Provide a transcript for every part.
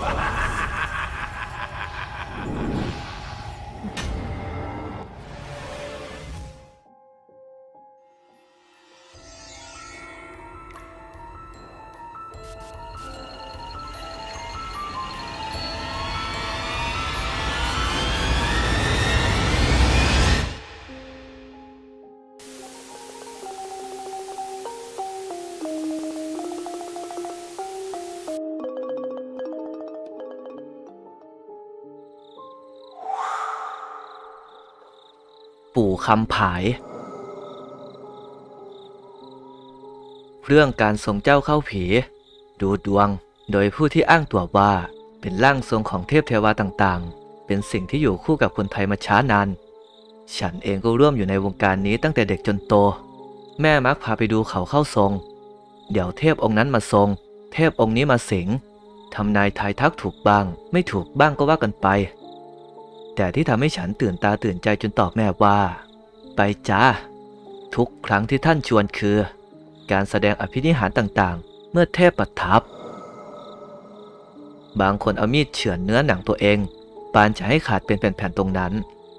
Ha ha ha! ปู่คำผาย เรื่องการส่งเจ้าเข้าผี ดูดวง โดยผู้ที่อ้างตัวว่าเป็นร่างทรงของเทพเทวาต่างๆ เป็นสิ่งที่อยู่คู่กับคนไทยมาช้านาน ฉันเองก็ร่วมอยู่ในวงการนี้ตั้งแต่เด็กจนโต แม่มักพาไปดูเขาเข้าทรง เดี๋ยวเทพองค์นั้นมาทรง เทพองค์นี้มาสิงทำนายทายทักถูกบ้าง ไม่ถูกบ้างก็ว่ากันไป แต่ที่ทำให้ฉันตื่นตาตื่นใจจนตอบแม่ว่า ไปจ้า ทุกครั้งที่ท่านชวนคือ การแสดงอภินิหารต่างๆ เมื่อเทพประทับ บางคนเอามีดเฉือนเนื้อหนังตัวเอง ปานจะให้ขาดเป็นแผ่นๆตรงนั้น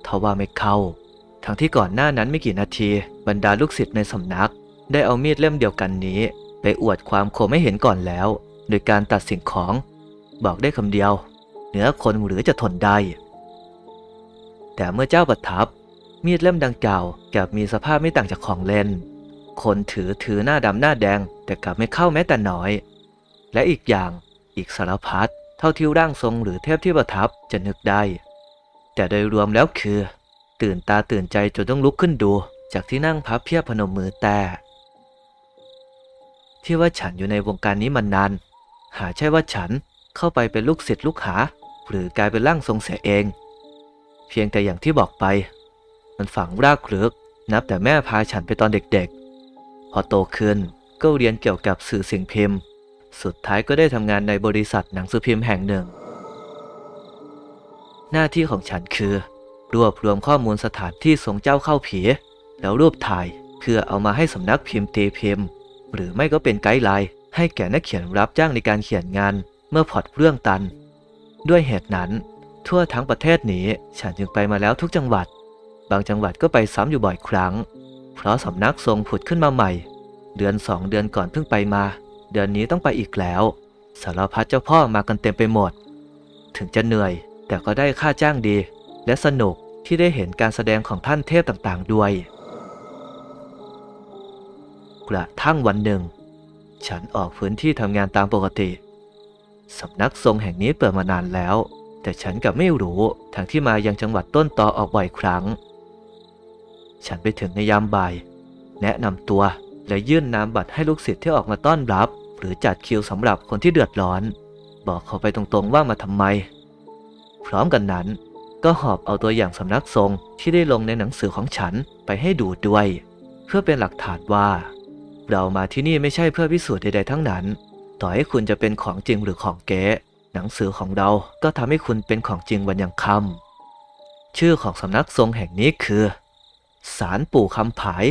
ทว่าไม่เข้า ทั้งที่ก่อนหน้านั้นไม่กี่นาทีบรรดาลูกศิษย์ในสำนัก ได้เอามีดเล่มเดียวกันนี้ ไปอวดความคมให้เห็นก่อนแล้ว โดยการตัดสิ่งของ บอกได้คำเดียวเนื้อคนหรือจะทนได้แต่เมื่อเจ้าประทับ มีดเล่มดังกล่าวกลับมีสภาพไม่ต่างจากของเล่น คนถือถือหน้าดำหน้าแดง แต่กลับไม่เข้าแม้แต่น้อย และอีกอย่างอีกสารพัดเท่าที่ร่างทรงหรือเทพที่ประทับจะนึกได้ แต่โดยรวมแล้วคือ ตื่นตาตื่นใจจนต้องลุกขึ้นดู จากที่นั่งพับเพียบพนมมือแต่ที่ว่าฉันอยู่ในวงการนี้มานาน หาใช่ว่าฉันเข้าไปเป็นลูกศิษย์ลูกหา หรือกลายเป็นร่างทรงเสียเอง เพียงแต่อย่างที่บอกไป มันฝังรากลึก นับแต่แม่พาฉันไปตอนเด็กๆ พอโตขึ้นก็เรียนเกี่ยวกับสื่อสิ่งพิมพ์ สุดท้ายก็ได้ทำงานในบริษัทหนังสือพิมพ์แห่งหนึ่ง หน้าที่ของฉันคือ รวบรวมข้อมูลสถานที่ทรงเจ้าเข้าผี แล้วรูปถ่ายเพื่อเอามาให้สำนักพิมพ์ตีพิมพ์ หรือไม่ก็เป็นไกด์ไลน์ให้แก่นักเขียนรับจ้างในการเขียนงานเมื่อพล็อตเรื่องตัน ด้วยเหตุนั้น ทั่วทั้งประเทศนี้ฉันจึงไปมาแล้วทุกจังหวัด บางจังหวัดก็ไปซ้ำอยู่บ่อยครั้ง เพราะสำนักทรงผุดขึ้นมาใหม่ เดือนสองเดือนก่อนเพิ่งไปมา เดือนนี้ต้องไปอีกแล้ว สารพัดเจ้าพ่อมากันเต็มไปหมด ถึงจะเหนื่อย แต่ก็ได้ค่าจ้างดี และสนุกที่ได้เห็นการแสดงของท่านเทพต่างๆด้วย กระทั่งวันหนึ่ง ฉันออกพื้นที่ทำงานตามปกติสำนักทรงแห่งนี้เปิดมานานแล้ว แต่ฉันกับไม่รู้ทั้งที่มายังจังหวัดต้นตอออกบ่อยครั้ง ฉันไปถึงในยามบ่าย แนะนำตัวและยื่นนามบัตรให้ลูกศิษย์ที่ออกมาต้อนรับ หรือจัดคิวสำหรับคนที่เดือดร้อน บอกเขาไปตรงๆว่ามาทำไม พร้อมกันนั้น ก็หอบเอาตัวอย่างสำนักทรงที่ได้ลงในหนังสือของฉันไปให้ดูด้วย เพื่อเป็นหลักฐานว่า เรามาที่นี่ไม่ใช่เพื่อพิสูจน์ใดๆทั้งนั้น ต่อให้คุณจะเป็นของจริงหรือของเก๊หนังสือของเราก็ทำให้คุณเป็นของจริงวันยังค่ำชื่อของสำนักทรงแห่งนี้คือ สารปู่คำผาย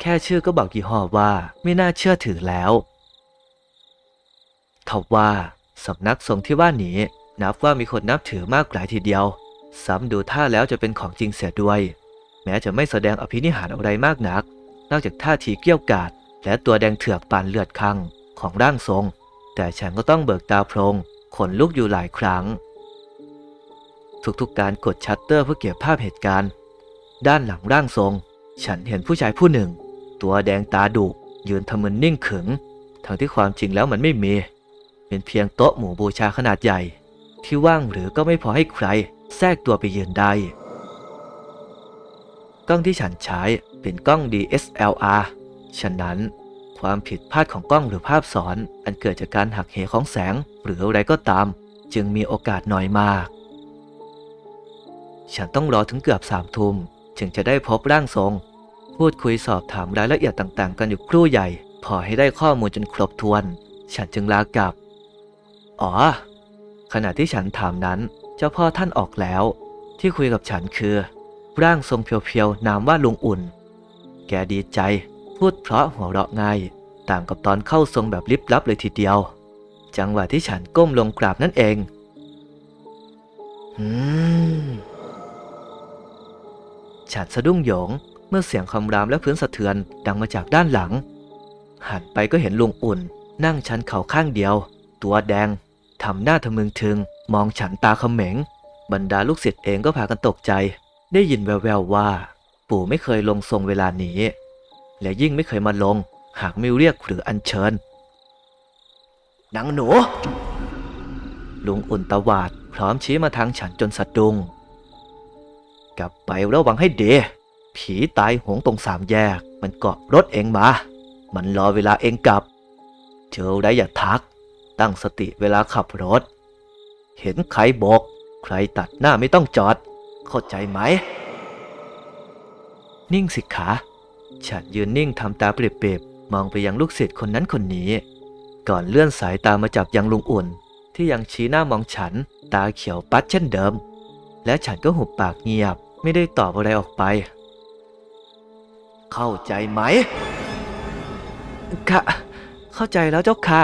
แค่ชื่อก็บอกยี่ห้อว่าไม่น่าเชื่อถือแล้วทว่าสำนักทรงที่ว่านี้นับว่ามีคนนับถือมากหลายทีเดียว ซ้ำดูท่าแล้วจะเป็นของจริงเสียด้วย แม้จะไม่แสดงอภินิหารอะไรมากนัก นอกจากท่าทีเกี้ยวกาดและตัวแดงเถือกปานเลือดข้างของร่างทรง แต่ฉันก็ต้องเบิกตาโพรงขนลุกอยู่หลายครั้ง ทุกๆการกดชัตเตอร์เพื่อเก็บภาพเหตุการณ์ ด้านหลังร่างทรง ฉันเห็นผู้ชายผู้หนึ่ง ตัวแดงตาดุยืนทำมึนนิ่งขึง ทั้งที่ความจริงแล้วมันไม่มี เป็นเพียงโต๊ะหมู่บูชาขนาดใหญ่ ที่ว่างหรือก็ไม่พอให้ใคร แทรกตัวไปยืนได้ กล้องที่ฉันใช้เป็นกล้อง DSLR ฉะนั้นความผิดพลาดของกล้องหรือภาพซ้อน อันเกิดจากการหักเหของแสง หรืออะไรก็ตาม จึงมีโอกาสน้อยมาก ฉันต้องรอถึงเกือบสามทุ่ม จึงจะได้พบร่างทรง พูดคุยสอบถามรายละเอียดต่างๆ กันอยู่ครู่ใหญ่ พอให้ได้ข้อมูลจนครบถ้วน ฉันจึงลากลับ อ๋อ ขณะที่ฉันถามนั้น เจ้าพ่อท่านออกแล้ว ที่คุยกับฉันคือ ร่างทรงเพียวๆนามว่าลุงอุ่น แกดีใจ พูดเพราะหัวเราะง่ายต่างกับตอนเข้าทรงแบบลิบลับเลยทีเดียว จังหวะที่ฉันก้มลงกราบนั่นเอง อืม ฉันสะดุ้งโหยง เมื่อเสียงคำรามและพื้นสะเทือนดังมาจากด้านหลัง หันไปก็เห็นลุงอุ่น นั่งชันเข่าข้างเดียว ตัวแดงทำหน้าทะมึงถึง มองฉันตาเขม็ง บรรดาลูกศิษย์เองก็พากันตกใจ ได้ยินแววๆว่า ปู่ไม่เคยลงทรงเวลานี้ และยิ่งไม่เคยมาลง หากไม่เรียกหรืออัญเชิญนางหนู ลุงอุ่นตวาด พร้อมชี้มาทางฉันจนสะดุ้ง กลับไประวังให้ดีผีตายหงตรงสามแยก มันเกาะรถเองมา มันรอเวลาเองกลับ เจอได้อย่าทัก ตั้งสติเวลาขับรถ เห็นใครบอก ใครตัดหน้าไม่ต้องจอด เข้าใจไหม นิ่งสิขาฉันยืนนิ่งทำตาเปรียบๆมองไปยังลูกศิษย์คนนั้นคนนี้ ก่อนเลื่อนสายตามาจับยังลุงอุ่น ที่ยังชี้หน้ามองฉัน ตาเขียวปัดเช่นเดิม และฉันก็หุบปากเงียบ ไม่ได้ตอบอะไรออกไป เข้าใจไหม ค่ะ เข้าใจแล้วเจ้าค่ะ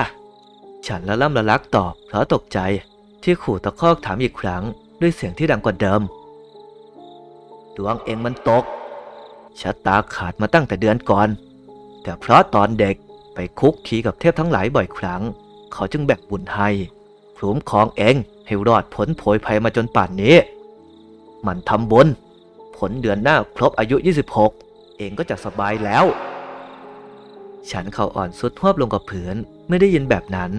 ฉันละล่ำละลักตอบเพราะตกใจที่ขู่ตะคอกถามอีกครั้ง ด้วยเสียงที่ดังกว่าเดิม ดวงเองมันตก ชะตาขาดมาตั้งแต่เดือนก่อน แต่เพราะตอนเด็กไปคุกคีกับเทพทั้งหลายบ่อยครั้ง เขาจึงแบ่งบุญให้พร้มครองเองให้รอดพ้นโผยภัยมาจนป่านนี้ มันทำบุญ ลเดือนหน้าครบอายุ 26 เองก็จะสบายแล้ว ฉันเข่าอ่อนสุดหวบลงกับผืนไม่ได้ยินแบบนั้น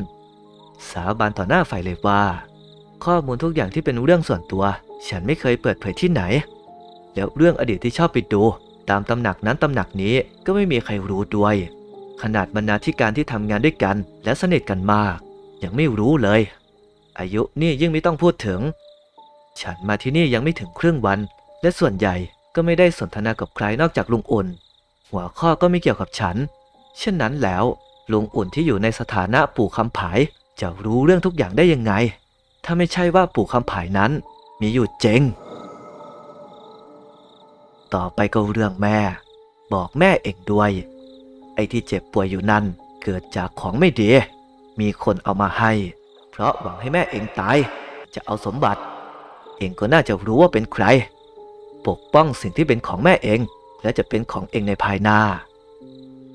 สาบานต่อหน้าไฟเลยว่า ข้อมูลทุกอย่างที่เป็นเรื่องส่วนตัว ฉันไม่เคยเปิดเผยที่ไหน แล้วเรื่องอดีตที่ชอบไปดู ตามตำหนักนั้นตำหนักนี้ก็ไม่มีใครรู้ด้วย ขนาดบรรณาธิการที่ทำงานด้วยกันและสนิทกันมาก ยังไม่รู้เลย อายุนี่ยิ่งไม่ต้องพูดถึง ฉันมาที่นี่ยังไม่ถึงครึ่งวัน และส่วนใหญ่ก็ไม่ได้สนทนากับใครนอกจากลุงอุ่น หัวข้อก็ไม่เกี่ยวกับฉัน เช่นนั้นแล้วลุงอุ่นที่อยู่ในสถานะปู่คำผายจะรู้เรื่องทุกอย่างได้ยังไง ถ้าไม่ใช่ว่าปู่คำผายนั้น มีอยู่เจงต่อไปก็เรื่องแม่ บอกแม่เองด้วย ไอ้ที่เจ็บป่วยอยู่นั่นเกิดจากของไม่ดี มีคนเอามาให้ เพราะหวังให้แม่เองตาย จะเอาสมบัติ เองก็น่าจะรู้ว่าเป็นใคร ปกป้องสิ่งที่เป็นของแม่เอง และจะเป็นของเองในภายหน้า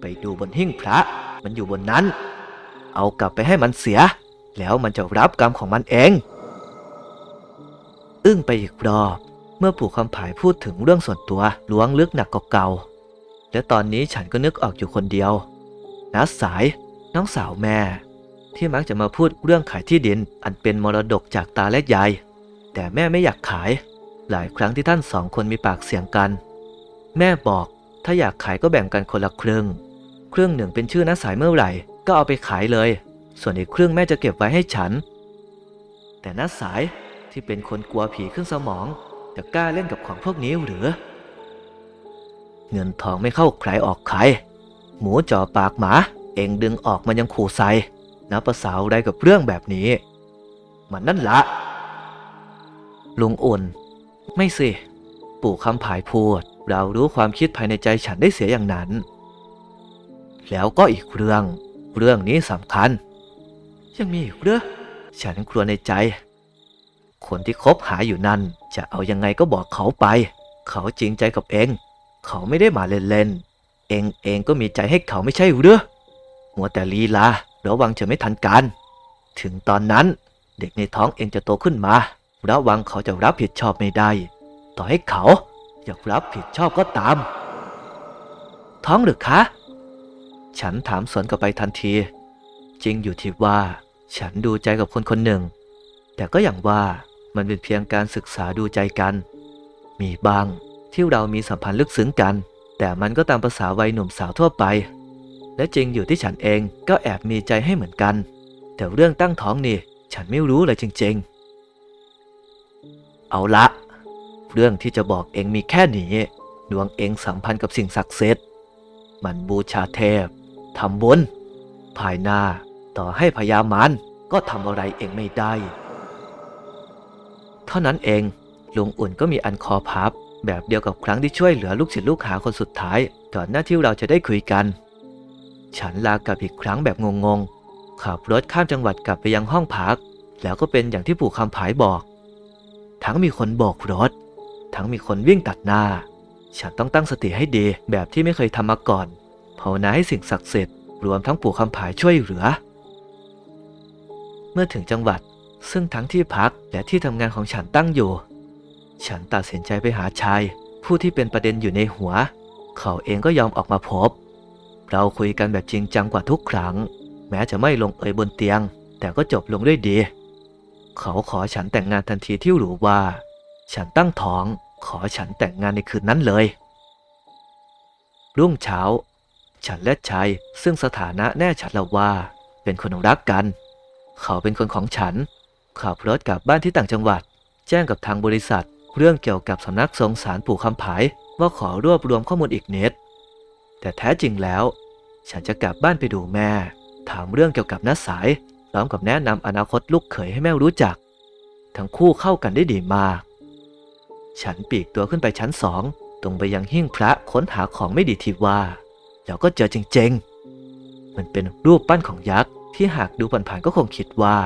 ไปดูบนหิ้งพระ มันอยู่บนนั้น เอากลับไปให้มันเสีย แล้วมันจะรับกรรมของมันเอง อึ้งไปอีกรอบ เมื่อปู่คำผายพูดถึงเรื่องส่วนตัวล้วงลึกหนักกว่าเก่า และตอนนี้ฉันก็นึกออกอยู่คนเดียวน้าสาย น้องสาวแม่ ที่มักจะมาพูดเรื่องขายที่ดินอันเป็นมรดกจากตาและยาย แต่แม่ไม่อยากขาย หลายครั้งที่ท่านสองคนมีปากเสียงกัน แม่บอกถ้าอยากขายก็แบ่งกันคนละครึ่ง เครึ่องหนึ่งเป็นชื่อน้าสายเมื่อไหร่ ก็เอาไปขายเลย ส่วนอีกเครึ่องแม่จะเก็บไว้ให้ฉัน แต่น้าสายที่เป็นคนกลัวผีขึ้นสมอง จะกล้าเล่นกับของพวกนี้หรือ เงินทองไม่เข้าใครออกใครหมูจ่อปากหมา เองดึงออกมันยังขู่ใส่นับภาษาอะไรกับเรื่องแบบนี้ มันนั่นละลุงอุ่น ไม่สิ ปู่คำผายพูด เรารู้ความคิดภายในใจฉันได้เสียอย่างนั้น แล้วก็อีกเรื่อง เรื่องนี้สำคัญ ยังมีอีกเรื่อง ฉันกลัวในใจ คนที่คบหาอยู่นั่น จะเอายังไงก็บอกเขาไป เขาจริงใจกับเอง เขาไม่ได้มาเล่นๆ เองเองก็มีใจให้เขาไม่ใช่หรือมัวแต่ลีลาระวังจะไม่ทันการ ถึงตอนนั้นเด็กในท้องเองจะโตขึ้นมา ระวังเขาจะรับผิดชอบไม่ได้ ต่อให้เขาอยากรับผิดชอบก็ตาม ท้องหรือคะ ฉันถามสวนกลับไปทันที จริงอยู่ที่ว่า ฉันดูใจกับคนคนหนึ่ง แต่ก็อย่างว่ามันเป็นเพียงการศึกษาดูใจกัน มีบางที่เรามีสัมพันธ์ลึกซึ้งกัน แต่มันก็ตามภาษาวัยหนุ่มสาวทั่วไป และจริงอยู่ที่ฉันเองก็แอบมีใจให้เหมือนกัน แต่เรื่องตั้งท้องนี่ ฉันไม่รู้เลยจริง ๆ เอาละ เรื่องที่จะบอกเองมีแค่นี้ดวงเองสัมพันธ์กับสิ่งศักดิ์สิทธิ์มันบูชาเทพทำบุญภายหน้าต่อให้พญามารก็ทำอะไรเองไม่ได้ เท่านั้นเองลุงอุ่นก็มีอันคอพับ แบบเดียวกับครั้งที่ช่วยเหลือลูกศิษย์ลูกหาคนสุดท้ายก่อนหน้าที่เราจะได้คุยกัน ฉันลากลับอีกครั้งแบบงงๆขับรถข้ามจังหวัดกลับไปยังห้องพัก แล้วก็เป็นอย่างที่ปู่คำผายบอก ทั้งมีคนโบกรถ ทั้งมีคนวิ่งตัดหน้า ฉันต้องตั้งสติให้ดีแบบที่ไม่เคยทำมาก่อนภาวนาให้สิ่งศักดิ์สิทธิ์รวมทั้งปู่คำผายช่วยเหลือ เมื่อถึงจังหวัดซึ่งทั้งที่พักและที่ทำงานของฉันตั้งอยู่ ฉันตัดสินใจไปหาชาย ผู้ที่เป็นประเด็นอยู่ในหัว เขาเองก็ยอมออกมาพบ เราคุยกันแบบจริงจังกว่าทุกครั้ง แม้จะไม่ลงเอยบนเตียง แต่ก็จบลงด้วยดี เขาขอฉันแต่งงานทันทีที่รู้ว่า ฉันตั้งท้องขอฉันแต่งงานในคืนนั้นเลย รุ่งเช้า ฉันและชายซึ่งสถานะแน่ชัดแล้วว่า เป็นคนรักกัน เขาเป็นคนของฉัน ขับรถกลับบ้านที่ต่างจังหวัด แจ้งกับทางบริษัท เรื่องเกี่ยวกับสำนักทรงสารปู่คำผายว่าขอรวบรวมข้อมูลอีกเนิดแต่แท้จริงแล้ว ฉันจะกลับบ้านไปดูแม่ ถามเรื่องเกี่ยวกับน้าสาย พร้อมกับแนะนำอนาคตลูกเขยให้แม่รู้จัก ทั้งคู่เข้ากันได้ดีมาก ฉันปีกตัวขึ้นไปชั้นสองตรงไปยังหิ้งพระค้นหาของไม่ดีที่ว่าแล้วก็เจอจริงๆ มันเป็นรูปปั้นของยักษ์ที่หากดูผ่านๆก็คงคิดว่า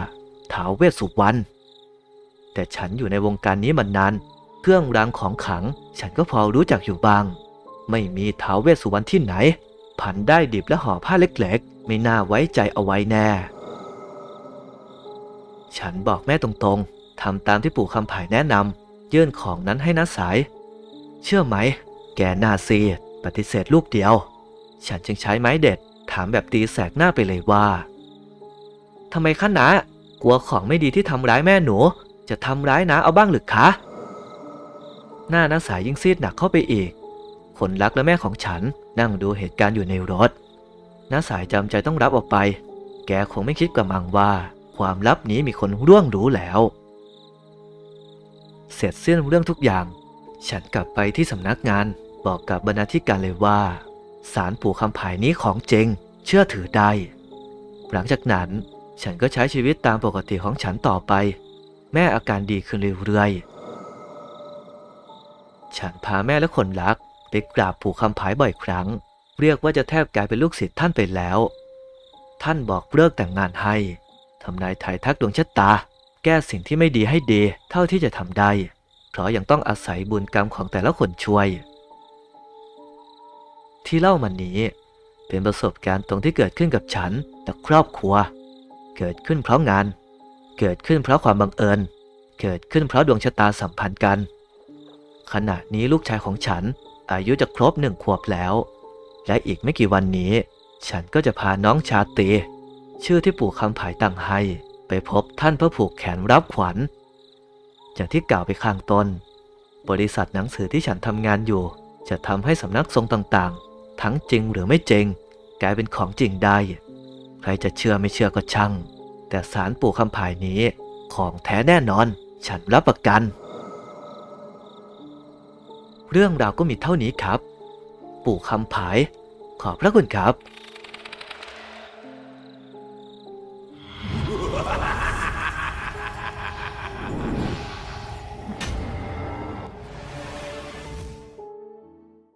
ท้าวเวสสุวรรณแต่ฉันอยู่ในวงการนี้มานาน เครื่องรางของขลัง ฉันก็พอรู้จักอยู่บ้าง ไม่มีท้าวเวสสุวรรณที่ไหน ผันได้ดิบและห่อผ้าเล็กๆ ไม่น่าไว้ใจเอาไว้แน่ ฉันบอกแม่ตรงๆทำตามที่ปู่คำผายแนะนำยื่นของนั้นให้น้าสาย เชื่อไหม แกหน้าซีดปฏิเสธลูกเดียว ฉันจึงใช้ไม้เด็ด ถามแบบตีแสกหน้าไปเลยว่าทำไมคะนะกลัวของไม่ดีที่ทำร้ายแม่หนู จะทำร้ายนาเอาบ้างหรือคะ หน้าน้าสายยิ่งซีดหนักเข้าไปอีก คนรักและแม่ของฉันนั่งดูเหตุการณ์อยู่ในรถน้าสายจำใจต้องรับออกไป แกคงไม่คิดกับมังว่า ความลับนี้มีคนร่วงรู้แล้ว เสร็จสิ้นเรื่องทุกอย่าง ฉันกลับไปที่สำนักงานบอกกับบรรณาธิการเลยว่า สารปู่คำผายนี้ของจริง เชื่อถือได้ หลังจากนั้นฉันก็ใช้ชีวิตตามปกติของฉันต่อไป แม่อาการดีขึ้นเรื่อยๆ ฉันพาแม่และคนรักไปกราบปู่คำผายบ่อยครั้ง เรียกว่าจะแทบกลายเป็นลูกศิษย์ท่านไปแล้ว ท่านบอกเลิกแต่งงานให้ ทำนายทายทักดวงชะตา แก้สิ่งที่ไม่ดีให้ดี เท่าที่จะทำได้ เพราะยังต้องอาศัยบุญกรรมของแต่ละคนช่วย ที่เล่ามานี้ เป็นประสบการณ์ตรงที่เกิดขึ้นกับฉันและครอบครัว เกิดขึ้นเพราะงาน เกิดขึ้นเพราะความบังเอิญ เกิดขึ้นเพราะดวงชะตาสัมพันธ์กัน ขณะนี้ลูกชายของฉันอายุจะครบหนึ่งขวบแล้ว และอีกไม่กี่วันนี้ ฉันก็จะพาน้องชาตี ชื่อที่ปู่คำผายตั้งให้ ไปพบท่านเพื่อผูกแขนรับขวัญ อย่างที่กล่าวไปข้างต้น บริษัทหนังสือที่ฉันทำงานอยู่ จะทำให้สำนักทรงต่างๆ ทั้งจริงหรือไม่จริง กลายเป็นของจริงได้ ใครจะเชื่อไม่เชื่อก็ช่าง แต่สารปู่คำผายนี้ของแท้แน่นอน ฉันรับประกัน เรื่องราวก็มีเท่านี้ครับ ปู่คำผายขอบพระคุณครับ